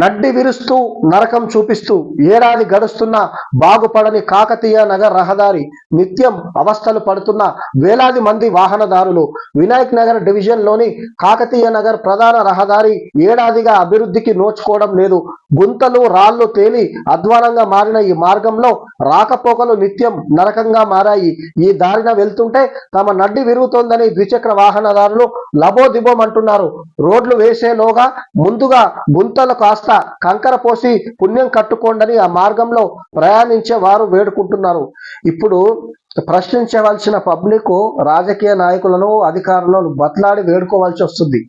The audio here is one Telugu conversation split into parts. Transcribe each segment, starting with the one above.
నడ్డి విరుస్తూ నరకం చూపిస్తూ ఏడాది గడుస్తున్న బాగుపడని కాకతీయ నగర్ రహదారి నిత్యం అవస్థలు పడుతున్న వేలాది మంది వాహనదారులు. వినాయక్ నగర్ డివిజన్లోని కాకతీయ నగర్ ప్రధాన రహదారి ఏడాదిగా అభివృద్ధికి నోచుకోవడం లేదు. గుంతలు రాళ్ళు తేలి అధ్వానంగా మారిన ఈ మార్గంలో రాకపోకలు నిత్యం నరకంగా మారాయి. ఈ దారిన వెళ్తుంటే తమ నడ్డి విరుగుతోందని ద్విచక్ర వాహనదారులు లబోదిబోమంటున్నారు. రోడ్లు వేసేలోగా ముందుగా గుంతలు కాస్త కంకర పోసి పుణ్యం కట్టుకోండని ఆ మార్గంలో ప్రయాణించే వారు వేడుకుంటున్నారు. ఇప్పుడు ప్రశ్నించవలసిన పబ్లిక్ రాజకీయ నాయకులను అధికారులను బతలాడి వేడుకోవాల్సి వస్తుంది.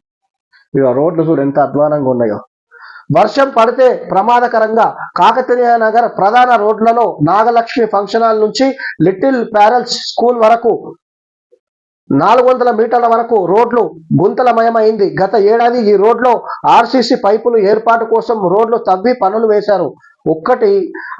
ఇక రోడ్లు చూడు ఎంత అధ్వానంగా ఉన్నాయో. వర్షం పడితే ప్రమాదకరంగా కాకతీయ నగర్ ప్రధాన రోడ్లలో నాగలక్ష్మి ఫంక్షన్ హాల్ నుంచి లిటిల్ ప్యారల్స్ స్కూల్ వరకు నాలుగు వందల మీటర్ల వరకు రోడ్లు గుంతలమయమైంది. గత ఏడాది ఈ రోడ్లో ఆర్సీసీ పైపులు ఏర్పాటు కోసం రోడ్లు తవ్వి పనులు వేశారు. ఒక్కటి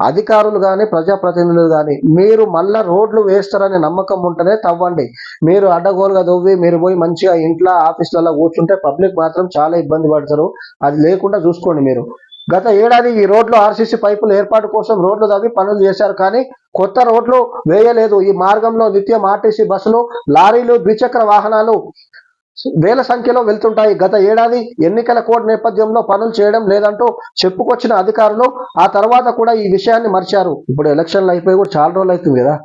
అధికారులు కానీ ప్రజాప్రతినిధులు కానీ మీరు మళ్ళా రోడ్లు వేస్తారనే నమ్మకం ఉంటేనే తవ్వండి. మీరు అడ్డగోలుగా తవ్వి మీరు పోయి మంచిగా ఇంట్లో ఆఫీసులలో కూర్చుంటే పబ్లిక్ మాత్రం చాలా ఇబ్బంది పడతారు. అది లేకుండా చూసుకోండి మీరు. గత ఏడాది ఈ రోడ్లు ఆర్సీసీ పైపులు ఏర్పాటు కోసం రోడ్లు తవ్వి పనులు చేశారు కానీ కొత్త రోడ్లు వేయలేదు. ఈ మార్గంలో నిత్యం ఆర్టీసీ బస్సులు లారీలు ద్విచక్ర వాహనాలు వేల సంఖ్యలో వెళ్తుంటాయి. గత ఏడాది ఎన్నికల కోడ్ నేపథ్యంలో పనులు చేయడం లేదంటూ చెప్పుకొచ్చిన అధికారులు ఆ తర్వాత కూడా ఈ విషయాన్ని మర్చారు. ఇప్పుడు ఎలక్షన్లు అయిపోయి కూడా చాలా రోజులు అవుతుంది కదా.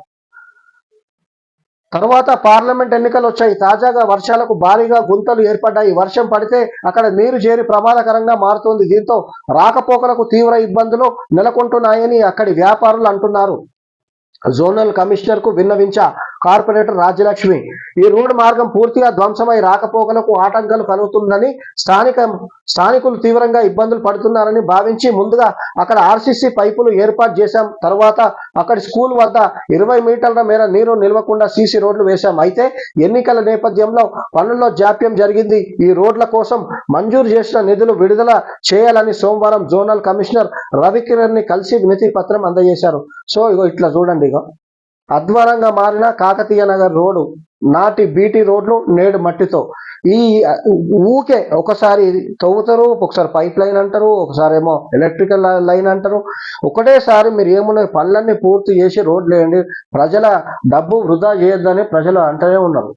తర్వాత పార్లమెంట్ ఎన్నికలు వచ్చాయి. తాజాగా వర్షాలకు భారీగా గుంతలు ఏర్పడ్డాయి. వర్షం పడితే అక్కడ నీరు చేరి ప్రమాదకరంగా మారుతుంది. దీంతో రాకపోకలకు తీవ్ర ఇబ్బందులు నెలకొంటున్నాయని అక్కడి వ్యాపారులు అంటున్నారు. జోనల్ కమిషనర్కు విన్నవించా కార్పొరేటర్ రాజ్యలక్ష్మి ఈ రోడ్డు మార్గం పూర్తిగా ధ్వంసమై రాకపోకలకు ఆటంకాలు కలుగుతుందని స్థానిక స్థానికులు తీవ్రంగా ఇబ్బందులు పడుతున్నారని భావించి ముందుగా అక్కడ ఆర్సీసీ పైపులు ఏర్పాటు చేశాం. తర్వాత అక్కడి స్కూల్ వద్ద ఇరవై మీటర్ల మేర నీరు నిల్వకుండా సీసీ రోడ్లు వేశాం. అయితే ఎన్నికల నేపథ్యంలో పనుల్లో జాప్యం జరిగింది. ఈ రోడ్ల కోసం మంజూరు చేసిన నిధులు విడుదల చేయాలని సోమవారం జోనల్ కమిషనర్ రవికిరణ్ని కలిసి వినతి పత్రం అందజేశారు. సో ఇగో ఇట్లా చూడండి ఇగో. అధ్వానంగా మారిన కాకతీయ నగర్ రోడ్డు నాటి బీటీ రోడ్లు నేడు మట్టితో. ఈ ఊకే ఒకసారి తవ్వుతారు ఒకసారి పైప్ లైన్ అంటారు ఒకసారి ఏమో ఎలక్ట్రికల్ లైన్ అంటారు. ఒకటేసారి మీరు ఏమున్నాయి పనులన్నీ పూర్తి చేసి రోడ్లు వేయండి ప్రజల డబ్బు వృధా చేయొద్దని ప్రజలు అంటూనే ఉన్నారు.